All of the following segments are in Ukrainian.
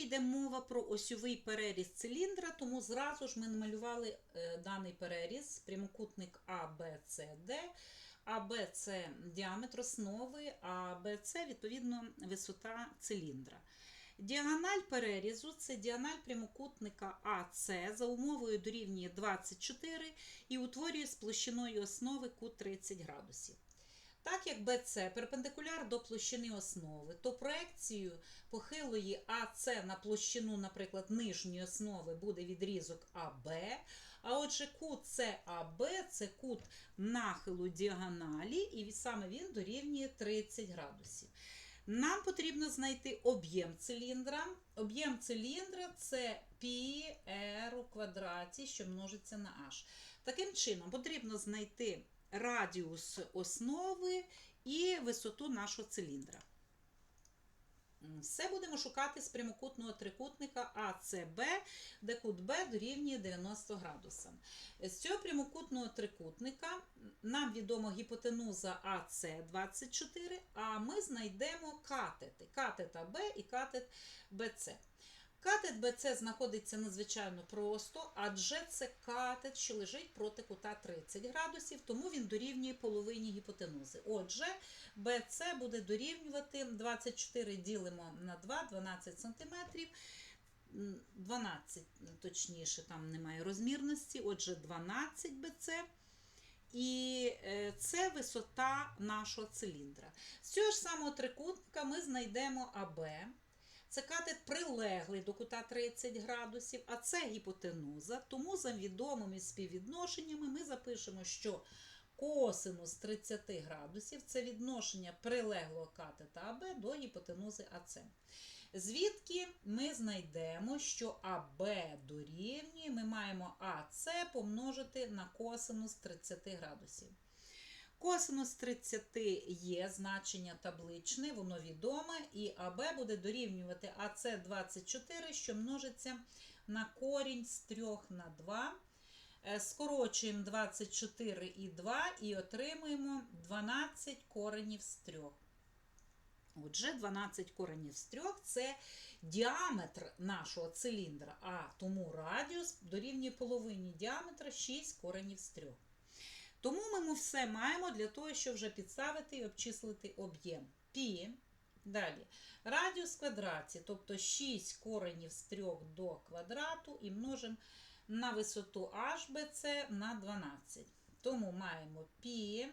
речі, йде мова про осьовий переріз циліндра, тому зразу ж ми намалювали е, даний переріз, прямокутник А, Б, це діаметр основи, а БЦ відповідно висота циліндра. Діагональ перерізу це діагональ прямокутника АС за умовою дорівнює 24 і утворює з площиною основи кут 30 градусів. Так як BC перпендикуляр до площини основи, то проекцією похилої АС на площину, наприклад, нижньої основи буде відрізок АБ, а отже кут САБ це кут нахилу діагоналі, і саме він дорівнює 30 градусів. Нам потрібно знайти об'єм циліндра. Об'єм циліндра це π r у квадраті, що множиться на h. Таким чином, потрібно знайти радіус основи і висоту нашого циліндра. Все будемо шукати з прямокутного трикутника АЦБ, де кут Б дорівнює 90 градусам. З цього прямокутного трикутника нам відомо гіпотенуза АЦ 24, а ми знайдемо катети. Катет АБ і катет БЦ. Катет БЦ знаходиться надзвичайно просто, адже це катет, що лежить проти кута 30 градусів, тому він дорівнює половині гіпотенузи. Отже, БЦ буде дорівнювати 24 ділимо на 2, 12 см. 12, точніше, там немає розмірності, отже, 12 БЦ. І е, це висота нашого циліндра. З цього ж самого трикутника ми знайдемо АБ. Це катет прилеглий до кута 30 градусів, а це гіпотенуза. Тому за відомими співвідношеннями ми запишемо, що косинус 30 градусів це відношення прилеглого катета АБ до гіпотенузи АЦ. Звідки ми знайдемо, що АБ дорівнює, ми маємо АЦ помножити на косинус 30 градусів. Косинус 30 є значення табличне, воно відоме, і АБ буде дорівнювати АЦ 24, що множиться на корінь з 3 на 2. Е, Скорочуємо 24 і 2 і отримуємо 12 коренів з 3. Отже, 12 коренів з 3 це діаметр нашого циліндра, а тому радіус дорівнює половині діаметра 6 коренів з 3. Тому ми все маємо для того, щоб вже підставити і обчислити об'єм. Пі. Далі. Радіус квадраті, тобто 6 коренів з 3 до квадрату і множимо на висоту HBC на 12. Тому маємо пі.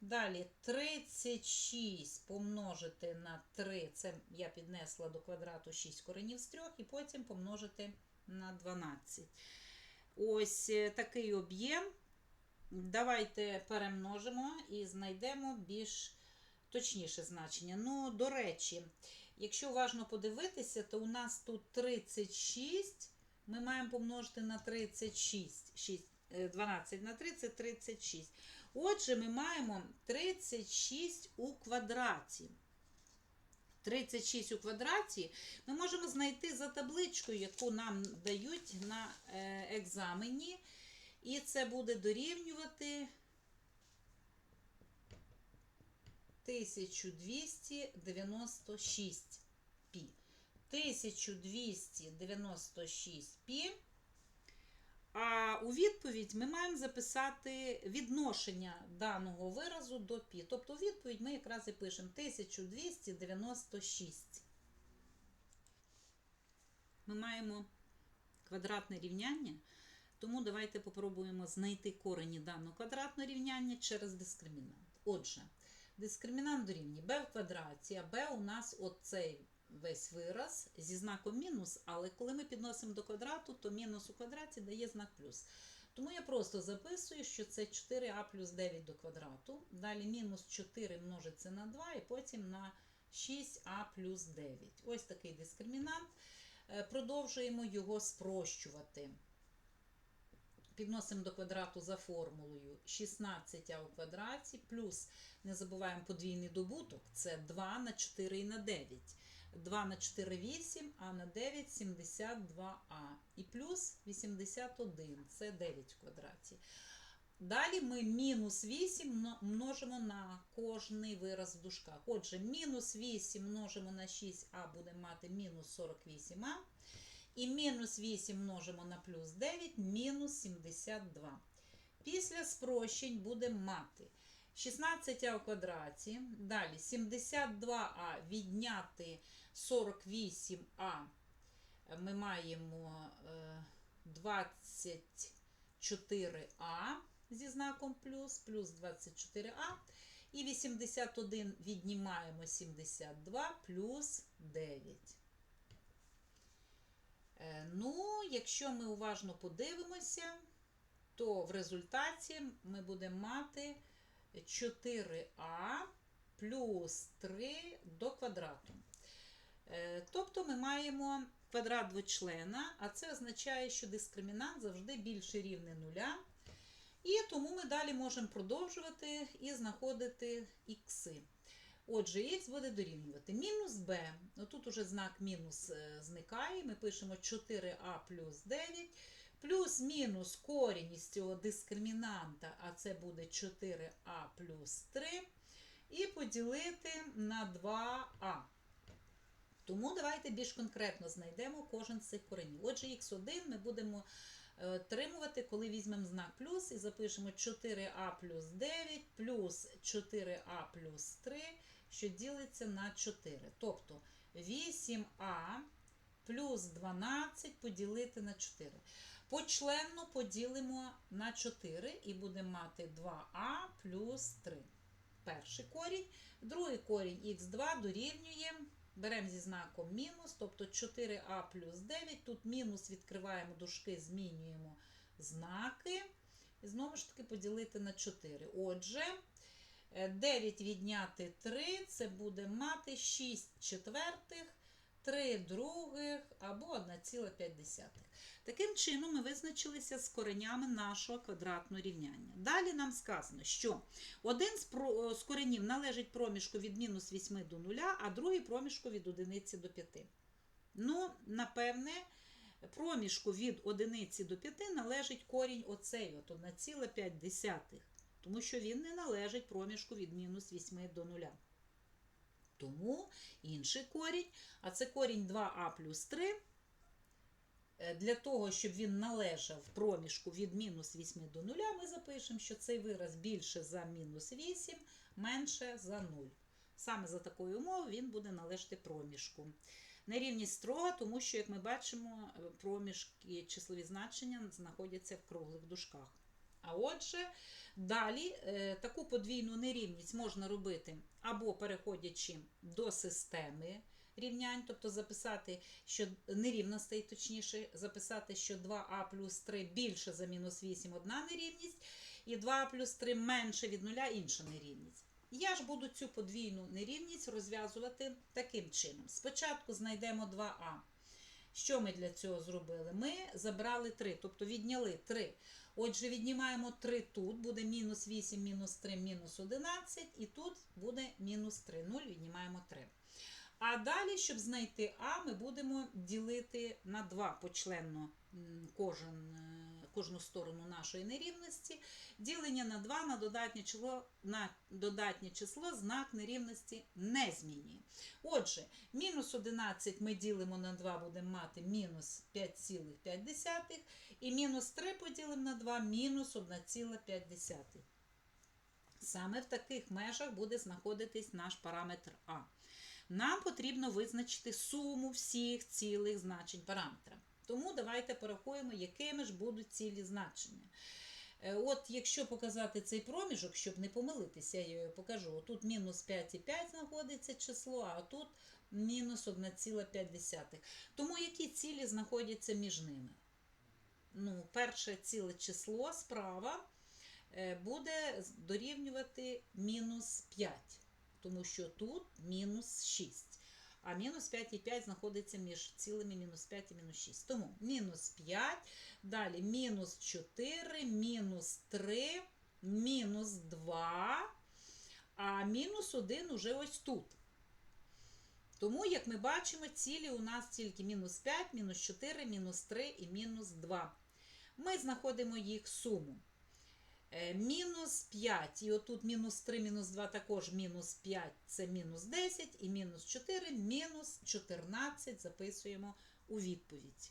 Далі 36 помножити на 3, це я піднесла до квадрату 6 коренів з 3, і потім помножити на 12. Ось е, такий об'єм. Давайте перемножимо і знайдемо більш точніше значення. Ну, до речі, якщо уважно подивитися, то у нас тут 36, ми маємо помножити на 36. 6, 12 на 3 це 36. Отже, ми маємо 36 у квадраті. 36 у квадраті ми можемо знайти за табличкою, яку нам дають на е, екзамені. І це буде дорівнювати 1296 пі. 1296 пі. А у відповідь ми маємо записати відношення даного виразу до пі. Тобто у відповідь ми якраз і пишемо 1296. Ми маємо квадратне рівняння. Тому давайте попробуємо знайти корені даного квадратного рівняння через дискримінант. Отже, дискримінант дорівнює b в квадраті, а b у нас оцей весь вираз зі знаком мінус, але коли ми підносимо до квадрату, то мінус у квадраті дає знак плюс. Тому я просто записую, що це 4а плюс 9 до квадрату. Далі мінус 4 множиться на 2 і потім на 6а плюс 9. Ось такий дискримінант. Е, Продовжуємо його спрощувати. Підносимо до квадрату за формулою 16а у квадраті, плюс, не забуваємо подвійний добуток, це 2 на 4 і на 9. 2 на 4 8, а на 9 72а. І плюс 81, це 9 в квадраті. Далі ми мінус 8 множимо на кожний вираз в дужках. Отже, мінус 8 множимо на 6а будемо мати мінус 48а. І мінус 8 множимо на плюс 9, мінус 72. Після спрощень будемо мати 16а в квадраті. Далі 72а відняти 48а. Ми маємо е, 24а зі знаком плюс, плюс 24а. І 81 віднімаємо 72 плюс 9. Е, Ну, якщо ми уважно подивимося, то в результаті ми будемо мати 4а плюс 3 до квадрату. Е, Тобто ми маємо квадрат двочлена, а це означає, що дискримінант завжди більше рівне нуля. І тому ми далі можемо продовжувати і знаходити ікси. Отже, х буде дорівнювати мінус b. Тут уже знак мінус е, зникає. Ми пишемо 4а плюс 9, плюс мінус корінь із цього дискримінанта, а це буде 4а плюс 3. І поділити на 2а. Тому давайте більш конкретно знайдемо кожен з цих коренів. Отже, х1 ми будемо е, отримувати, коли візьмемо знак плюс і запишемо 4а плюс 9 плюс 4а плюс 3, що ділиться на 4. Тобто 8а плюс 12 поділити на 4. Почленно поділимо на 4 і будемо мати 2а плюс 3. Перший корінь. Другий корінь х2 дорівнює. Беремо зі знаком мінус, тобто 4а плюс 9. Тут мінус відкриваємо дужки, змінюємо знаки. І знову ж таки поділити на 4. Отже, 9 відняти 3 це буде мати 6 четвертих, 3 других або 1,5. Таким чином ми визначилися з коренями нашого квадратного рівняння. Далі нам сказано, що один з, коренів належить проміжку від мінус 8 до 0, а другий проміжку від 1 до 5. Ну, напевне, проміжку від 1 до 5 належить корінь оцей, от 1,5, тому що він не належить проміжку від мінус 8 до 0. Тому інший корінь, а це корінь 2а плюс 3. Е, Для того, щоб він належав проміжку від мінус 8 до 0, ми запишемо, що цей вираз більше за мінус 8, менше за 0. Саме за такою умовою він буде належати проміжку. Нерівність строга, тому що, як ми бачимо, е, проміжки числові значення знаходяться в круглих дужках. А отже, далі е, таку подвійну нерівність можна робити або переходячи до системи рівнянь, тобто записати, що нерівностей, точніше, записати, що 2а плюс 3 більше за мінус 8 одна нерівність, і 2а плюс 3 менше від нуля інша нерівність. Я ж буду цю подвійну нерівність розв'язувати таким чином. Спочатку знайдемо 2а. Що ми для цього зробили? Ми забрали 3, тобто відняли 3. Отже, віднімаємо 3 тут, буде мінус 8, мінус 3, мінус 11, і тут буде мінус 3. 0, віднімаємо 3. А далі, щоб знайти А, ми будемо ділити на 2 почленно кожен, кожну сторону нашої нерівності. Ділення на 2 на додатнє число, на додатнє число знак нерівності не змінює. Отже, мінус 11 ми ділимо на 2, будемо мати мінус 5,5. І мінус 3 поділимо на 2, мінус 1,5. Саме в таких межах буде знаходитись наш параметр А. Нам потрібно визначити суму всіх цілих значень параметра. Тому давайте порахуємо, якими ж будуть цілі значення. Е, От, якщо показати цей проміжок, щоб не помилитися, я його покажу. Тут мінус 5,5 знаходиться число, а тут мінус 1,5. Тому які цілі знаходяться між ними? Ну, перше ціле число справа е, буде дорівнювати мінус 5 тому що тут мінус 6. А мінус 5,5 знаходиться між цілими мінус 5 і мінус 6. Тому мінус 5, далі мінус 4, мінус 3, мінус 2, а мінус 1 уже ось тут. Тому, як ми бачимо, цілі у нас тільки мінус 5, мінус 4, мінус 3 і мінус 2. Ми знаходимо їх суму. Е, Мінус 5, і отут мінус 3, мінус 2 також мінус 5, це мінус 10, і мінус 4, мінус 14 записуємо у відповідь.